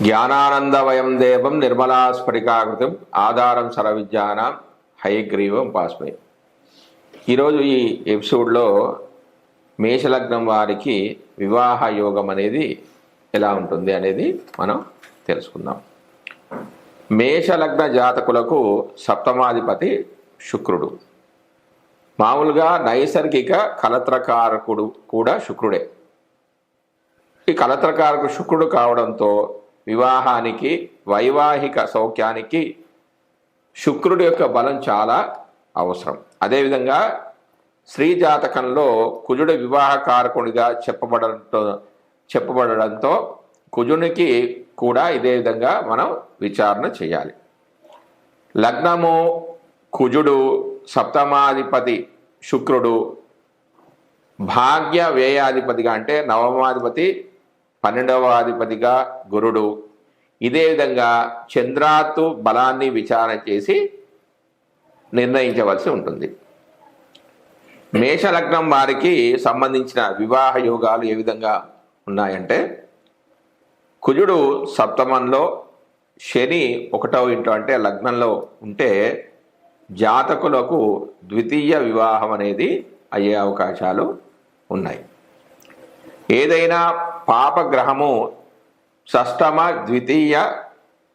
జ్ఞానానందవయం దేవం నిర్మలా స్ఫటికాకృతం ఆధారం సర్వవిద్యానాం హయగ్రీవం పాస్మై. ఈరోజు ఈ ఎపిసోడ్లో మేషలగ్నం వారికి వివాహ యోగం అనేది ఎలా ఉంటుంది అనేది మనం తెలుసుకుందాం. మేషలగ్న జాతకులకు సప్తమాధిపతి శుక్రుడు. మామూలుగా నైసర్గిక కలత్రకారకుడు కూడా శుక్రుడే. ఈ కలత్రకారకు శుక్రుడు కావడంతో వివాహానికి వైవాహిక సౌఖ్యానికి శుక్రుడి యొక్క బలం చాలా అవసరం. అదేవిధంగా స్త్రీ జాతకంలో కుజుడు వివాహకారకుడిగా చెప్పబడటంతో చెప్పబడడంతో కుజునికి కూడా ఇదే విధంగా మనం విచారణ చేయాలి. లగ్నము కుజుడు సప్తమాధిపతి శుక్రుడు భాగ్య వ్యయాధిపతిగా అంటే నవమాధిపతి పన్నెండవ అధిపతిగా గురుడు. ఇదే విధంగా చంద్రాత్తు బలాన్ని విచారణ చేసి నిర్ణయించవలసి ఉంటుంది. మేషలగ్నం వారికి సంబంధించిన వివాహ యోగాలు ఏ విధంగా ఉన్నాయంటే కుజుడు సప్తమంలో శని ఒకటవ ఇంటో అంటే లగ్నంలో ఉంటే జాతకులకు ద్వితీయ వివాహం అనేది అయ్యే అవకాశాలు ఉన్నాయి. ఏదైనా పాపగ్రహము షష్టమ ద్వితీయ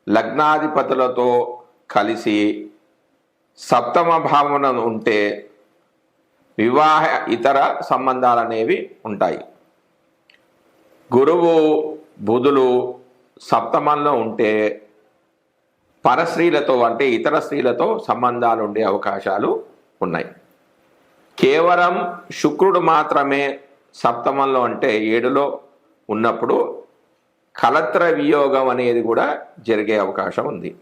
లగ్నాధిపతులతో కలిసి సప్తమ భావన ఉంటే వివాహ ఇతర సంబంధాలు అనేవి ఉంటాయి. గురువు బుధులు సప్తమంలో ఉంటే పరస్త్రీలతో అంటే ఇతర స్త్రీలతో సంబంధాలు ఉండే అవకాశాలు ఉన్నాయి. కేవలం శుక్రుడు మాత్రమే సప్తమంలో అంటే ఏడులో ఉన్నప్పుడు కలత్ర వియోగం అనేది కూడా జరిగే అవకాశం ఉంది.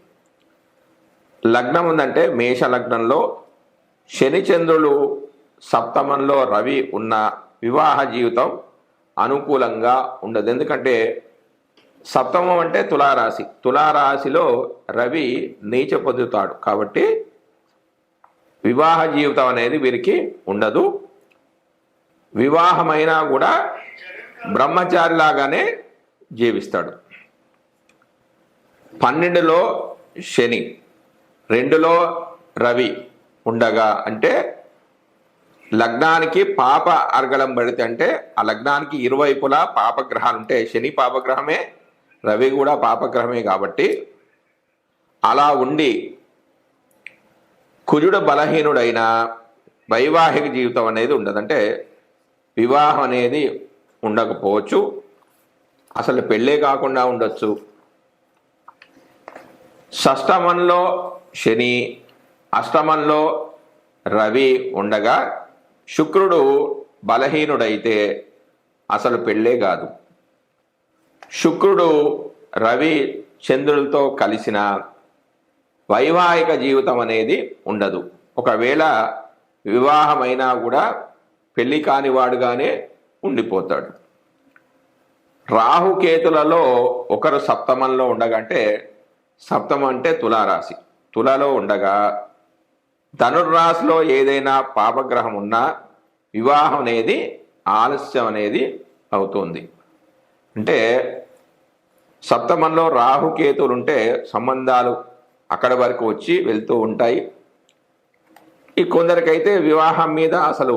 లగ్నం ఉందంటే మేష లగ్నంలో శనిచంద్రులు సప్తమంలో రవి ఉన్న వివాహ జీవితం అనుకూలంగా ఉండదు. ఎందుకంటే సప్తమం అంటే తులారాశి. తులారాశిలో రవి నీచ పొందుతాడు. కాబట్టి వివాహ జీవితం అనేది వీరికి ఉండదు. వివాహమైనా కూడా బ్రహ్మచారిలాగానే జీవిస్తాడు. పన్నెండులో శని రెండులో రవి ఉండగా అంటే లగ్నానికి పాప అర్గళం పడితే అంటే ఆ లగ్నానికి ఇరువైపులా పాపగ్రహాలు ఉంటే శని పాపగ్రహమే రవి కూడా పాపగ్రహమే కాబట్టి అలా ఉండి కుజుడు బలహీనుడైన వైవాహిక జీవితం అనేది ఉండదు. అంటే వివాహం అనేది ఉండకపోవచ్చు. అసలు పెళ్ళే కాకుండా ఉండొచ్చు. షష్టమంలో శని అష్టమంలో రవి ఉండగా శుక్రుడు బలహీనుడైతే అసలు పెళ్ళే కాదు. శుక్రుడు రవి చంద్రులతో కలిసిన వైవాహిక జీవితం అనేది ఉండదు. ఒకవేళ వివాహమైనా కూడా పెళ్ళి కానివాడుగానే ఉండిపోతాడు. రాహుకేతులలో ఒకరు సప్తమంలో ఉండగంటే సప్తమం అంటే తులారాశి. తులలో ఉండగా ధనుర్రాశిలో ఏదైనా పాపగ్రహం ఉన్నా వివాహం అనేది ఆలస్యం అనేది అవుతుంది. అంటే సప్తమంలో రాహుకేతులు ఉంటే సంబంధాలు అక్కడి వరకు వచ్చి వెళ్తూ ఉంటాయి. ఈ కొందరికైతే వివాహం మీద అసలు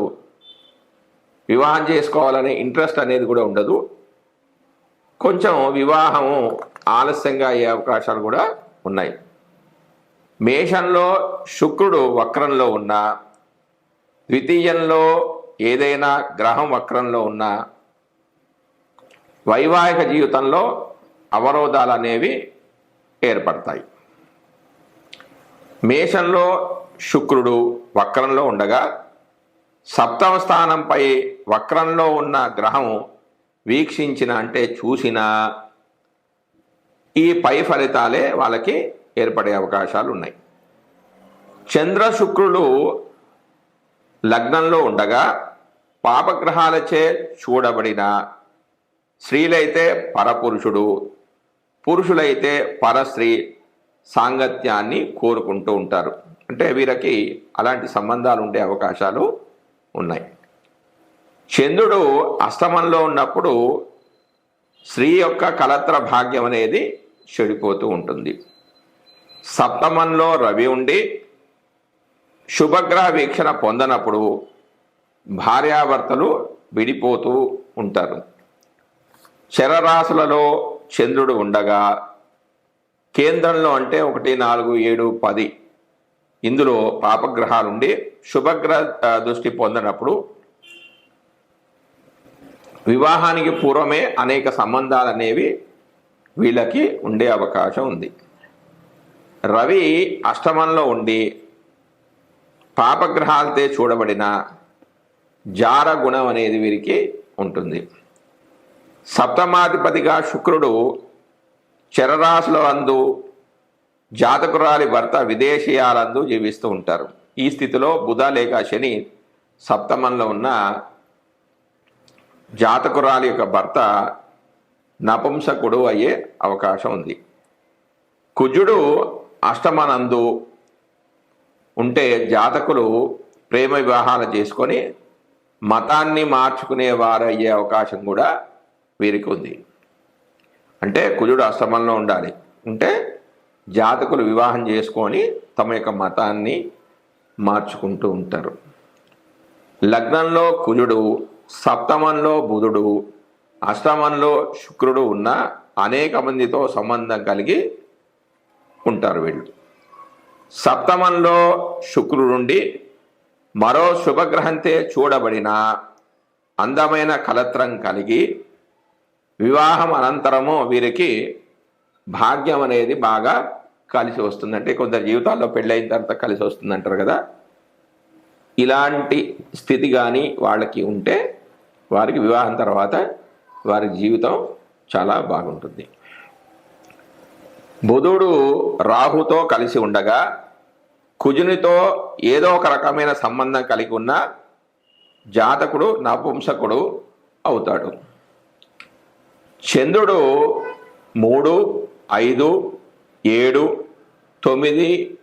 వివాహం చేసుకోవాలనే ఇంట్రెస్ట్ అనేది కూడా ఉండదు. కొంచెం వివాహము ఆలస్యంగా అయ్యే అవకాశాలు కూడా ఉన్నాయి. మేషంలో శుక్రుడు వక్రంలో ఉన్న ద్వితీయంలో ఏదైనా గ్రహం వక్రంలో ఉన్న వైవాహిక జీవితంలో అవరోధాలు అనేవి ఏర్పడతాయి. మేషంలో శుక్రుడు వక్రంలో ఉండగా సప్తమ స్థానంపై వక్రంలో ఉన్న గ్రహం వీక్షించిన అంటే చూసిన ఈ పై ఫలితాలే వాళ్ళకి ఏర్పడే అవకాశాలు ఉన్నాయి చంద్ర శుక్రులు లగ్నంలో ఉండగా పాపగ్రహాలచే చూడబడిన స్త్రీలైతే పరపురుషుడు పురుషులైతే పరస్త్రీ సాంగత్యాన్ని కోరుకుంటూ ఉంటారు. అంటే వీరికి అలాంటి సంబంధాలు ఉండే అవకాశాలు ఉన్నాయి. చంద్రుడు అస్తమంలో ఉన్నప్పుడు స్త్రీ యొక్క కలత్ర భాగ్యం అనేది చెడిపోతూ ఉంటుంది. సప్తమంలో రవి ఉండి శుభగ్రహ వీక్షణ పొందనప్పుడు భార్యాభర్తలు విడిపోతూ ఉంటారు. చరరాశులలో చంద్రుడు ఉండగా కేంద్రంలో అంటే ఒకటి నాలుగు ఏడు పది ఇందులో పాపగ్రహాలుండి శుభగ్రహ దృష్టి పొందినప్పుడు వివాహానికి పూర్వమే అనేక సంబంధాలు అనేవి వీళ్ళకి ఉండే అవకాశం ఉంది. రవి అష్టమంలో ఉండి పాపగ్రహాలతో చూడబడిన జార గుణం అనేది వీరికి ఉంటుంది. సప్తమాధిపతిగా శుక్రుడు చరరాశుల అందు జాతకురాలి భర్త విదేశీయాలందు జీవిస్తూ ఉంటారు. ఈ స్థితిలో బుధ లేక శని సప్తమంలో ఉన్న జాతకురాలి యొక్క భర్త నపుంసకుడు అయ్యే అవకాశం ఉంది. కుజుడు అష్టమనందు ఉంటే జాతకులు ప్రేమ వివాహాలు చేసుకొని మతాన్ని మార్చుకునే వారయ్యే అవకాశం కూడా వీరికి ఉంది. అంటే కుజుడు అష్టమంలో ఉండాలి. ఉంటే జాతకులు వివాహం చేసుకొని తమ యొక్క మతాన్ని మార్చుకుంటూ ఉంటారు. లగ్నంలో కుజుడు సప్తమంలో బుధుడు అష్టమంలో శుక్రుడు ఉన్న అనేక మందితో సంబంధం కలిగి ఉంటారు వీళ్ళు. సప్తమంలో శుక్రుడుండి మరో శుభగ్రహంతే చూడబడిన అందమైన కలత్రం కలిగి వివాహం అనంతరము వీరికి భాగ్యం అనేది బాగా కలిసి వస్తుందంటే కొందరు జీవితాల్లో పెళ్ళైన తర్వాత కలిసి వస్తుంది అంటారు కదా. ఇలాంటి స్థితి కానీ వాళ్ళకి ఉంటే వారికి వివాహం తర్వాత వారి జీవితం చాలా బాగుంటుంది. బుధుడు రాహుతో కలిసి ఉండగా కుజునితో ఏదో ఒక రకమైన సంబంధం కలిగి ఉన్న జాతకుడు నపుంసకుడు అవుతాడు. చంద్రుడు మూడు ఐదు ఏడు తొమ్మిది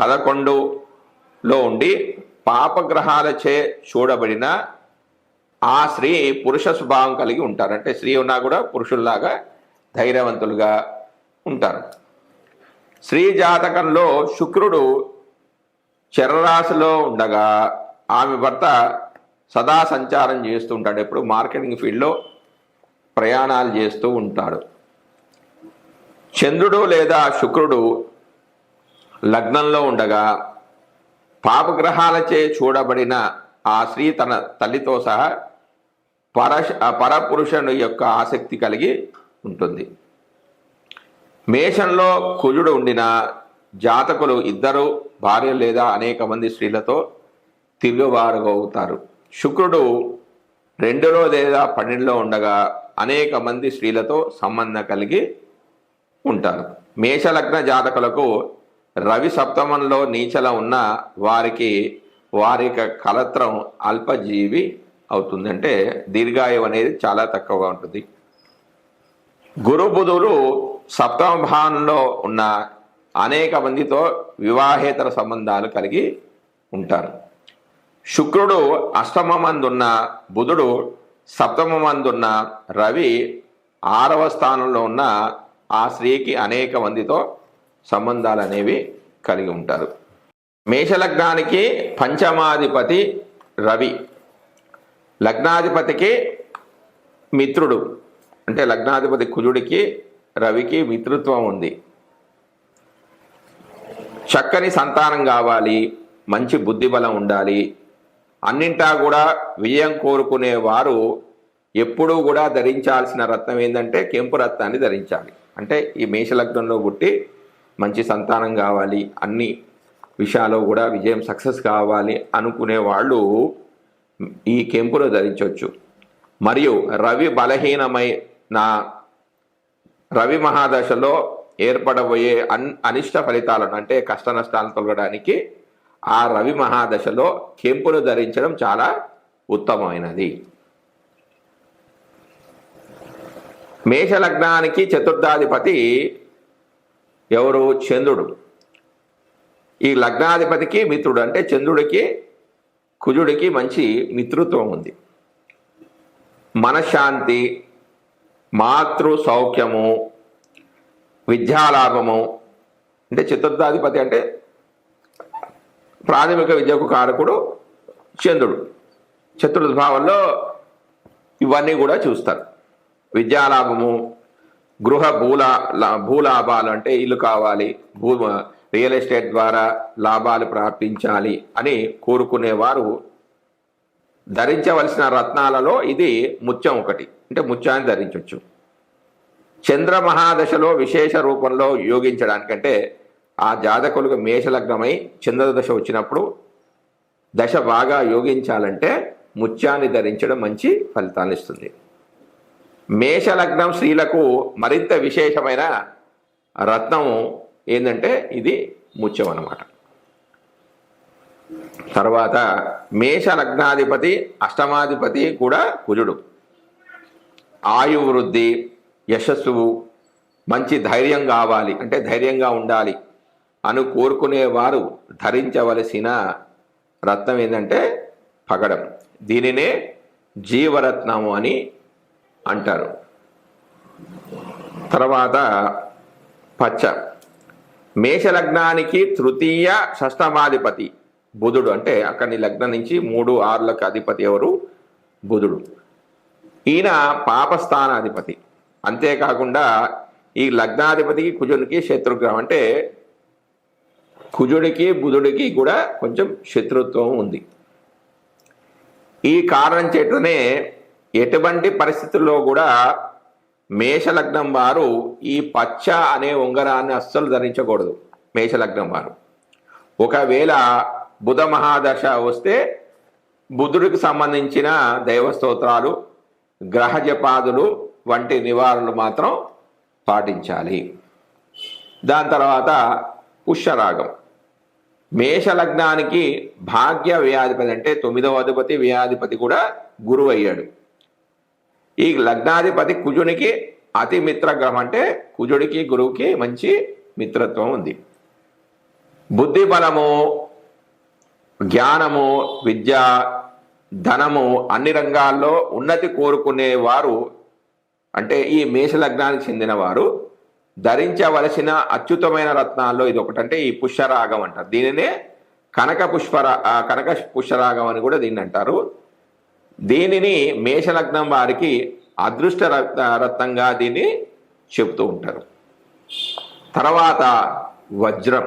పదకొండులో ఉండి పాపగ్రహాలచే చూడబడిన ఆ స్త్రీ పురుష స్వభావం కలిగి ఉంటారు. అంటే స్త్రీ ఉన్నా కూడా పురుషుల్లాగా ధైర్యవంతులుగా ఉంటారు. స్త్రీ జాతకంలో శుక్రుడు చరరాశిలో ఉండగా ఆమె భర్త సదా సంచారం చేస్తూ ఉంటాడు. ఎప్పుడు మార్కెటింగ్ ఫీల్డ్లో ప్రయాణాలు చేస్తూ ఉంటాడు. చంద్రుడు లేదా శుక్రుడు లగ్నంలో ఉండగా పాపగ్రహాలచే చూడబడిన ఆ స్త్రీ తన తల్లితో సహా పర పరపురుషుని యొక్క ఆసక్తి కలిగి ఉంటుంది. మేషంలో కుజుడు ఉండిన జాతకులు ఇద్దరు భార్య లేదా అనేక మంది స్త్రీలతో తిరుగుబారుగవుతారు శుక్రుడు రెండులో లేదా పన్నెండులో ఉండగా అనేక మంది స్త్రీలతో సంబంధం కలిగి ఉంటారు. మేషలగ్న జాతకులకు రవి సప్తమంలో నీచల ఉన్న వారికి వారి యొక్క కలత్రం అల్పజీవి అవుతుంది. అంటే దీర్ఘాయువు అనేది చాలా తక్కువగా ఉంటుంది. గురు బుధులు సప్తమ భావంలో ఉన్న అనేక మందితో వివాహేతర సంబంధాలు కలిగి ఉంటారు. శుక్రుడు అష్టమ మందున్న బుధుడు సప్తమ మందున్న రవి ఆరవ స్థానంలో ఉన్న ఆ స్త్రీకి అనేక మందితో సంబంధాలు అనేవి కలిగి ఉంటారు. మేషలగ్నానికి పంచమాధిపతి రవి. లగ్నాధిపతికి మిత్రుడు. అంటే లగ్నాధిపతి కుజుడికి రవికి మిత్రుత్వం ఉంది. చక్కని సంతానం కావాలి మంచి బుద్ధిబలం ఉండాలి. అన్నింటా కూడా విజయం కోరుకునేవారు ఎప్పుడూ కూడా ధరించాల్సిన రత్నం ఏంటంటే కెంపు రత్నాన్ని ధరించాలి. అంటే ఈ మేషలగ్నంలో పుట్టి మంచి సంతానం కావాలి అన్ని విషయాల్లో కూడా విజయం సక్సెస్ కావాలి అనుకునే వాళ్ళు ఈ కెంపును ధరించవచ్చు మరియు రవి బలహీనమై నా రవి మహాదశలో ఏర్పడబోయే అన్ అనిష్ట ఫలితాలను అంటే కష్ట నష్టాలను తొలగడానికి ఆ రవి మహాదశలో కెంపును ధరించడం చాలా ఉత్తమమైనది. మేష లగ్నానికి చతుర్థాధిపతి ఎవరు? చంద్రుడు. ఈ లగ్నాధిపతికి మిత్రుడు అంటే చంద్రుడికి కుజుడికి మంచి మిత్రుత్వం ఉంది. మనశ్శాంతి మాతృ సౌఖ్యము విద్యాలాభము అంటే చతుర్థాధిపతి అంటే ప్రాథమిక విద్యకు కారకుడు చంద్రుడు. చతుర్థ భావంలో ఇవన్నీ కూడా చూస్తారు. విద్యాలాభము గృహ భూలా భూలాభాలు అంటే ఇల్లు కావాలి భూ రియల్ ఎస్టేట్ ద్వారా లాభాలు ప్రాప్తించాలి అని కోరుకునేవారు. ధరించవలసిన రత్నాలలో ఇది ముత్యం ఒకటి అంటే ముత్యాన్ని ధరించవచ్చు చంద్రమహాదశలో విశేష రూపంలో యోగించడానికంటే ఆ జాతకులకు మేషలగ్నమై చంద్రదశ వచ్చినప్పుడు దశ బాగా యోగించాలంటే ముత్యాన్ని ధరించడం మంచి ఫలితాన్ని ఇస్తుంది. మేషలగ్నం స్త్రీలకు మరింత విశేషమైన రత్నం ఏంటంటే ఇది ముత్యం అన్నమాట. తర్వాత మేష లగ్నాధిపతి అష్టమాధిపతి కూడా కుజుడు. ఆయువృద్ధి యశస్సు మంచి ధైర్యం కావాలి అంటే ధైర్యంగా ఉండాలి అని కోరుకునేవారు ధరించవలసిన రత్నం ఏంటంటే పగడం. దీనినే జీవరత్నము అని అంటారు. తర్వాత పచ్చ. మేషలగ్నానికి తృతీయ షష్టమాధిపతి బుధుడు. అంటే అక్కడి లగ్నం నుంచి మూడు ఆరులకు అధిపతి ఎవరు? బుధుడు. ఈయన పాపస్థానాధిపతి. అంతేకాకుండా ఈ లగ్నాధిపతికి కుజునికి శత్రుగ్రహం. అంటే కుజుడికి బుధుడికి కూడా కొంచెం శత్రుత్వం ఉంది. ఈ కారణం చేతనే ఎటువంటి పరిస్థితుల్లో కూడా మేషలగ్నం వారు ఈ పచ్చ అనే ఉంగరాన్ని అస్సలు ధరించకూడదు. మేషలగ్నం వారు. ఒకవేళ బుధ మహాదశ వస్తే బుధుడికి సంబంధించిన దైవస్తోత్రాలు గ్రహజపాదులు గ్రహ జపాదులు వంటి నివారణలు మాత్రం పాటించాలి. దాని తర్వాత పుష్యరాగం. మేషలగ్నానికి భాగ్య వ్యాధిపతి అంటే తొమ్మిదవ అధిపతి వ్యాధిపతి కూడా గురువు అయ్యాడు ఈ లగ్నాధిపతి కుజునికి అతి మిత్ర గ్రహం అంటే కుజుడికి గురువుకి మంచి మిత్రత్వం ఉంది. బుద్ధి బలము జ్ఞానము విద్య ధనము అన్ని రంగాల్లో ఉన్నతి కోరుకునే వారు అంటే ఈ మేష లగ్నానికి చెందిన వారు ధరించవలసిన అత్యుత్తమైన రత్నాల్లో ఇది ఒకటంటే ఈ పుష్యరాగం అంటారు. దీనినే కనక పుష్పరా కనక పుష్యరాగం అని కూడా దీన్ని అంటారు. దీనిని మేషలగ్నం వారికి అదృష్ట రత్నంగా దీన్ని చెప్తూ ఉంటారు. తర్వాత వజ్రం.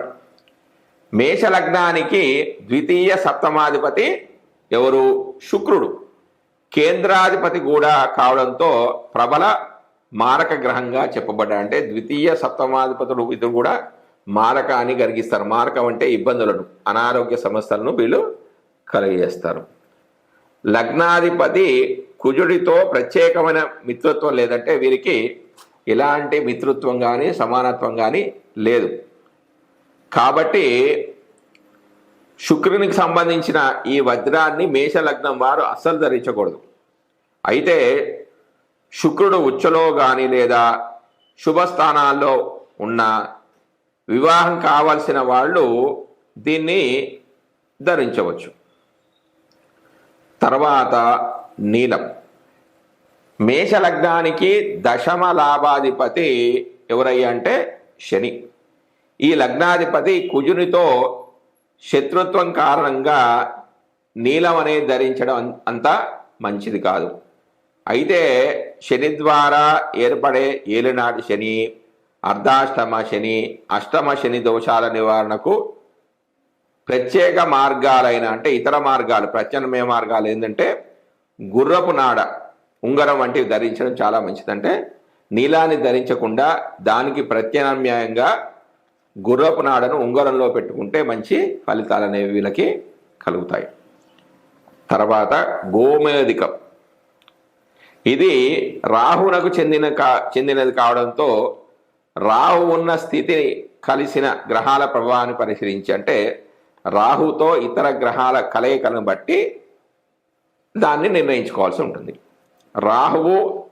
మేషలగ్నానికి ద్వితీయ సప్తమాధిపతి ఎవరు? శుక్రుడు. కేంద్రాధిపతి కూడా కావడంతో ప్రబల మారక గ్రహంగా చెప్పబడ్డాడు అంటే ద్వితీయ సప్తమాధిపతుడు ఇది కూడా మారకాన్ని కలిగిస్తారు మారకం అంటే ఇబ్బందులను అనారోగ్య సమస్యలను వీళ్ళు కలిగజేస్తారు. లగ్నాధిపతి కుజుడితో ప్రత్యేకమైన మిత్రత్వం లేదంటే వీరికి ఎలాంటి మిత్రత్వం కానీ సమానత్వం కానీ లేదు. కాబట్టి శుక్రునికి సంబంధించిన ఈ వజ్రాన్ని మేష లగ్నం వారు అస్సలు ధరించకూడదు. అయితే శుక్రుడు ఉచ్చలో కానీ లేదా శుభస్థానాల్లో ఉన్న వివాహం కావలసిన వాళ్ళు దీన్ని ధరించవచ్చు. తర్వాత నీలం. మేషలగ్నానికి దశమ లాభాధిపతి ఎవరయ్యా అంటే శని. ఈ లగ్నాధిపతి కుజునితో శత్రుత్వం కారణంగా నీలం అనేది ధరించడం అంత మంచిది కాదు. అయితే శని ద్వారా ఏర్పడే ఏలినాటి శని అర్ధాష్టమ శని అష్టమ శని దోషాల నివారణకు ప్రత్యేక మార్గాలైన అంటే ఇతర మార్గాలు ప్రత్యామ్నాయ మార్గాలు ఏంటంటే గుర్రపు నాడ ఉంగరం వంటివి ధరించడం చాలా మంచిదంటే నీలాన్ని ధరించకుండా దానికి ప్రత్యామ్నాయంగా గుర్రపు నాడను ఉంగరంలో పెట్టుకుంటే మంచి ఫలితాలు అనేవి వీళ్ళకి కలుగుతాయి. తర్వాత గోమేధికం. ఇది రాహునకు చెందిన కా చెందినది కావడంతో రాహు ఉన్న స్థితిని కలిసిన గ్రహాల ప్రభావాన్ని పరిశీలించి అంటే రాహుతో ఇతర గ్రహాల కలయికలను బట్టి దాన్ని నిర్ణయించుకోవాల్సి ఉంటుంది. రాహువు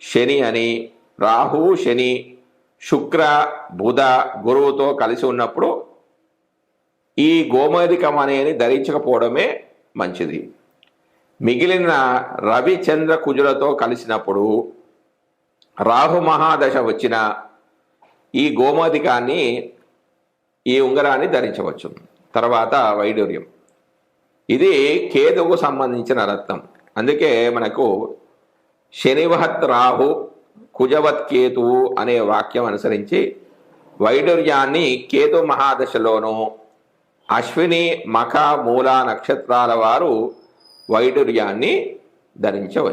శని అని రాహువు శని శుక్ర బుధ గురువుతో కలిసి ఉన్నప్పుడు ఈ గోమరికం అనేది ధరించకపోవడమే మంచిది. మిగిలిన రవి చంద్ర కుజులతో కలిసినప్పుడు రాహు మహాదశ వచ్చిన ఈ గోమధికాన్ని ఈ ఉంగరాన్ని ధరించవచ్చు. తర్వాత వైడూర్యం. ఇది కేతువుకు సంబంధించిన రత్నం. అందుకే మనకు శనివహత్ రాహు కుజవత్ కేతువు అనే వాక్యం అనుసరించి వైడూర్యాన్ని కేతు మహాదశలోనూ అశ్విని మఖ మూల నక్షత్రాల వారు వైడూర్యాన్ని ధరించవచ్చు.